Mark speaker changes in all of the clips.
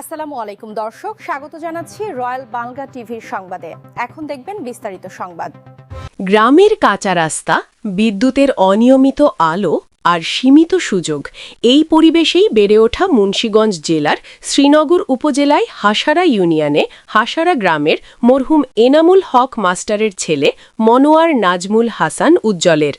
Speaker 1: আসসালামু আলাইকুম, দর্শক। স্বাগত জানাচ্ছি রয়্যাল বাংলা টিভির সংবাদে। এখন দেখবেন বিস্তারিত সংবাদ।
Speaker 2: গ্রামের কাঁচা রাস্তা, বিদ্যুতের অনিয়মিত আলো আর সীমিত সুযোগ, এই পরিবেশেই বেড়ে ওঠা মুন্সীগঞ্জ জেলার শ্রীনগর উপজেলায় হাসারা ইউনিয়নে হাসারা গ্রামের মরহুম এনামুল হক মাস্টারের ছেলে মনোয়ার নাজমুল হাসান উজ্জ্বলের।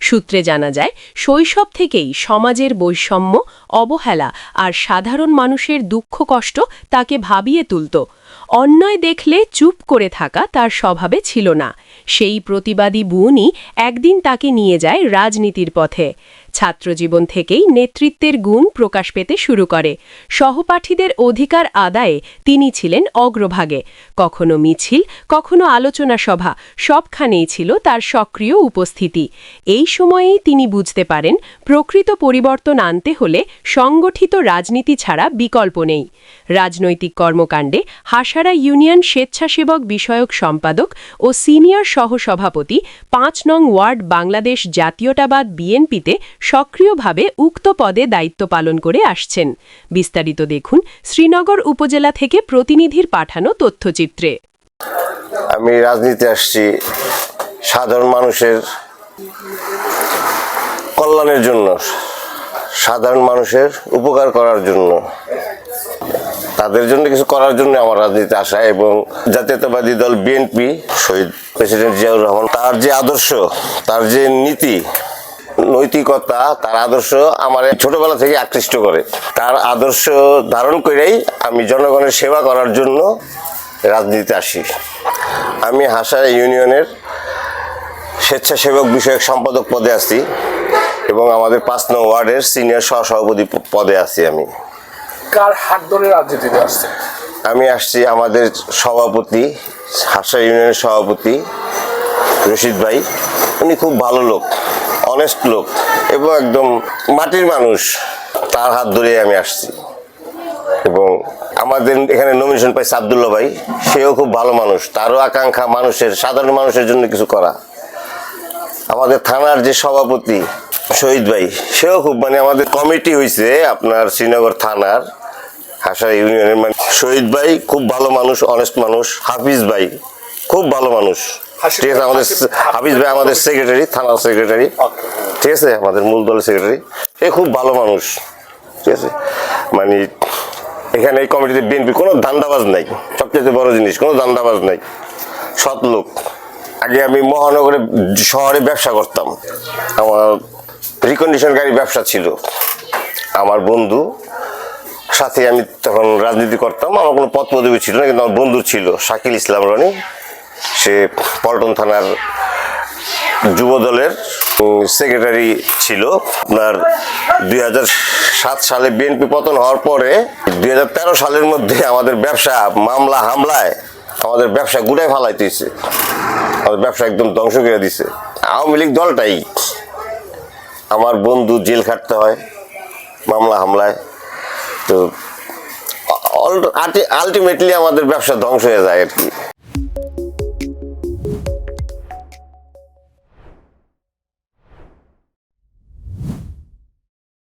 Speaker 2: সূত্রে জানা যায়, শৈশব থেকেই সমাজের বৈষম্য, অবহেলা আর সাধারণ মানুষের দুঃখ কষ্ট তাকে ভাবিয়ে তুলত। অন্যায় দেখলে চুপ করে থাকা তার স্বভাবে ছিল না। সেই প্রতিবাদী বুনই একদিন তাকে নিয়ে যায় রাজনীতির পথে। ছাত্রজীবন থেকেই নেতৃত্বের গুণ প্রকাশ পেতে শুরু করে। সহপাঠীদের অধিকার আদায়ে তিনি ছিলেন অগ্রভাগে। কখনো মিছিল, কখনো আলোচনা সভা, সবখানেই ছিল তার সক্রিয় উপস্থিতি। এই সময়েই তিনি বুঝতে পারেন, প্রকৃত পরিবর্তন আনতে হলে সংগঠিত রাজনীতি ছাড়া বিকল্প নেই। রাজনৈতিক কর্মকাণ্ডে হাসারা ইউনিয়ন স্বেচ্ছাসেবক বিষয়ক সম্পাদক ও সিনিয়র সহসভাপতি পাঁচ নং ওয়ার্ড বাংলাদেশ জাতীয়তাবাদ বিএনপিতে সক্রিয়ভাবে উক্ত পদে দায়িত্ব পালন করে আসছেন। বিস্তারিত দেখুন শ্রীনগর উপজেলা থেকে প্রতিনিধির পাঠানো তথ্যচিত্রে।
Speaker 3: আমি রাজনীতি আসছি, সাধারণ মানুষের কল্যাণের জন্য, সাধারণ মানুষের উপকার করার জন্য, তাদের জন্য কিছু করার জন্য আমার রাজনীতি আসা এবং জাতীয়তাবাদী দল বিএনপি, শহীদ প্রেসিডেন্ট জিয়াউর রহমান, তার যে আদর্শ, তার যে নীতি নৈতিকতা তার আদর্শ আমার ছোটবেলা থেকে আকৃষ্ট করে। তার আদর্শ ধারণ করেই আমি জনগণের সেবা করার জন্য রাজনীতিতে আসি। আমি হাসা ইউনিয়নের স্বেচ্ছাসেবক বিষয়ক সম্পাদক পদে আছি এবং আমাদের পাঁচ নং ওয়ার্ডের সিনিয়র সহসভাপতি পদে আছি আমি।
Speaker 4: কার হাত ধরে রাজনীতিতে আসছে
Speaker 3: আমি আসছি আমাদের সভাপতি হাসা ইউনিয়নের সভাপতি রশিদ ভাই। উনি খুব ভালো লোক। অনেস্ট লোক এবং একদম মাটির মানুষ, তার হাত ধরে আমি আসছি। এবং আমাদের এখানে নমিনেশন পাইছে আবদুল্লা ভাই, সেও খুব ভালো মানুষ। তারও আকাঙ্ক্ষা মানুষের, সাধারণ মানুষের জন্য কিছু করা। আমাদের থানার যে সভাপতি শহীদ ভাই, সেও খুব মানে আমাদের কমিটি হয়েছে আপনার শ্রীনগর থানার হাসা ইউনিয়নের। মানে শহীদ ভাই খুব ভালো মানুষ অনেস্ট মানুষ। হাফিজ ভাই খুব ভালো মানুষ। ঠিক আছে আমাদের হাফিজ ভাই আমাদের সেক্রেটারি থানার সেক্রেটারি ঠিক আছে আমাদের মূল দলের সেক্রেটারি সে খুব ভালো মানুষ। ঠিক আছে মানে এখানে এই কমিটিতে বিএনপি কোনো ধান্দাবাজ নাই। সবচেয়ে বড় জিনিস কোনো ধান্দাবাজ নাই। সৎ লোক। আগে আমি মহানগরে শহরে ব্যবসা করতাম। আমার রিকন্ডিশন গাড়ি ব্যবসা ছিল। আমার বন্ধু সাথে আমি তখন রাজনীতি করতাম। আমার কোনো পদ পদবি ছিল না কিন্তু আমার বন্ধু ছিল শাকিল ইসলাম রনি। সে পল্টন থানার যুব দলের সেক্রেটারি ছিল। আপনার দুই সাত সালে বিএনপি পতন হওয়ার পরে দু হাজার তেরো সালের মধ্যে আমাদের ব্যবসা মামলা হামলায় আমাদের ব্যবসা গুড়ায় ফালাইতেছে। আমাদের ব্যবসা একদম ধ্বংস করে দিছে। আওয়ামী লীগ দলটাই আমার বন্ধু জেল খাটতে হয় মামলা হামলায়। তো আলটিমেটলি আমাদের ব্যবসা ধ্বংস হয়ে যায় আর কি।